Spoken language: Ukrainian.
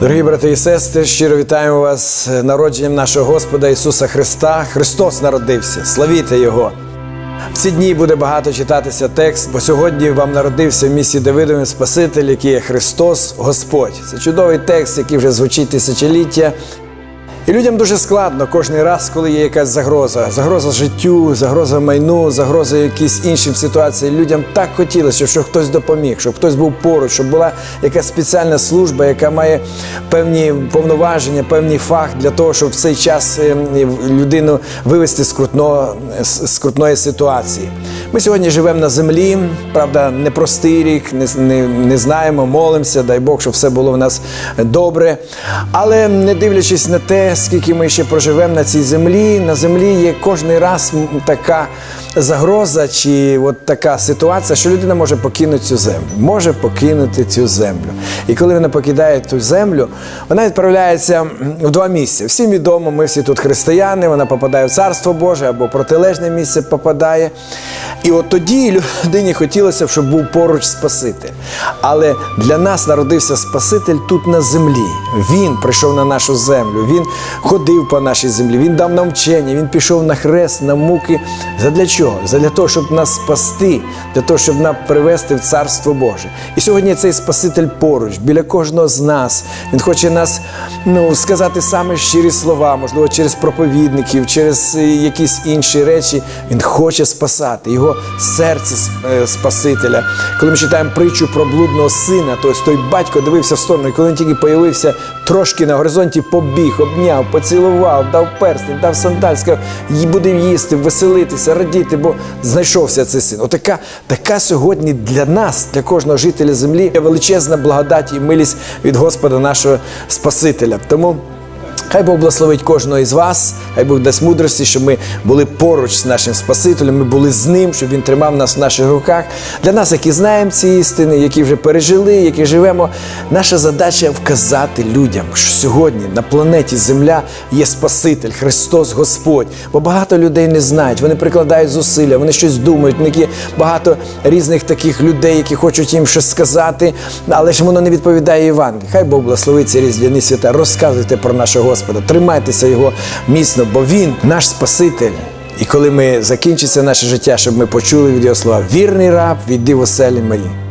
Дорогі брати і сестри, щиро вітаємо вас народженням нашого Господа Ісуса Христа. Христос народився, славіте Його. В ці дні буде багато читатися текст, бо сьогодні вам народився в місті Давидові Спаситель, який є Христос Господь. Це чудовий текст, який вже звучить тисячоліття. І людям дуже складно кожен раз, коли є якась загроза. Загроза життю, загроза майну, загроза якісь іншим ситуаціям. Людям так хотілося, щоб хтось допоміг, щоб хтось був поруч, щоб була якась спеціальна служба, яка має певні повноваження, певний фах для того, щоб в цей час е, людину вивести з крутного, з з крутної ситуації. Ми сьогодні живемо на землі, правда, непростий рік, не, не, не знаємо, молимося, дай Бог, щоб все було в нас добре. Але не дивлячись на те, скільки ми ще проживемо на цій землі, на землі є кожен раз така загроза чи от така ситуація, що людина може покинути цю землю, може покинути цю землю. І коли вона покидає ту землю, вона відправляється в два місця. Всім відомо, ми всі тут християни, вона попадає в Царство Боже або протилежне місце попадає. І от тоді людині хотілося, щоб був поруч Спаситель. Але для нас народився Спаситель тут на землі. Він прийшов на нашу землю, він ходив по нашій землі, він дав нам вчення, він пішов на хрест, на муки. Задля чого? Задля того, щоб нас спасти, для того, щоб нас привести в Царство Боже. І сьогодні цей Спаситель поруч, біля кожного з нас. Він хоче нас ну, сказати саме щирі слова, можливо, через проповідників, через якісь інші речі. Він хоче спасати. Його серце е, Спасителя. Коли ми читаємо притчу про блудного сина, то ось той батько дивився в сторону, і коли він тільки появився трошки на горизонті, побіг, обняв, поцілував, дав перстень, дав сандаль, сказав, «Ї- будемо їсти, веселитися, радіти, бо знайшовся цей син. Отака така сьогодні для нас, для кожного жителя землі, величезна благодать і милість від Господа нашого Спасителя. Тому. Хай Бог благословить кожного із вас, хай Бог дасть мудрості, щоб ми були поруч з нашим Спасителем, ми були з ним, щоб він тримав нас в наших руках. Для нас, які знаємо ці істини, які вже пережили, які живемо, наша задача вказати людям, що сьогодні на планеті Земля є Спаситель, Христос Господь. Бо багато людей не знають, вони прикладають зусилля, вони щось думають. Є багато різних таких людей, які хочуть їм щось сказати, але ж воно не відповідає Євангелію. Хай Бог благословить ці різдвяні свята. Розказуйте про нашого Господа, тримайтеся його міцно, бо Він наш Спаситель. І коли ми закінчиться наше життя, щоб ми почули від його слова, вірний раб, відди в оселі мої.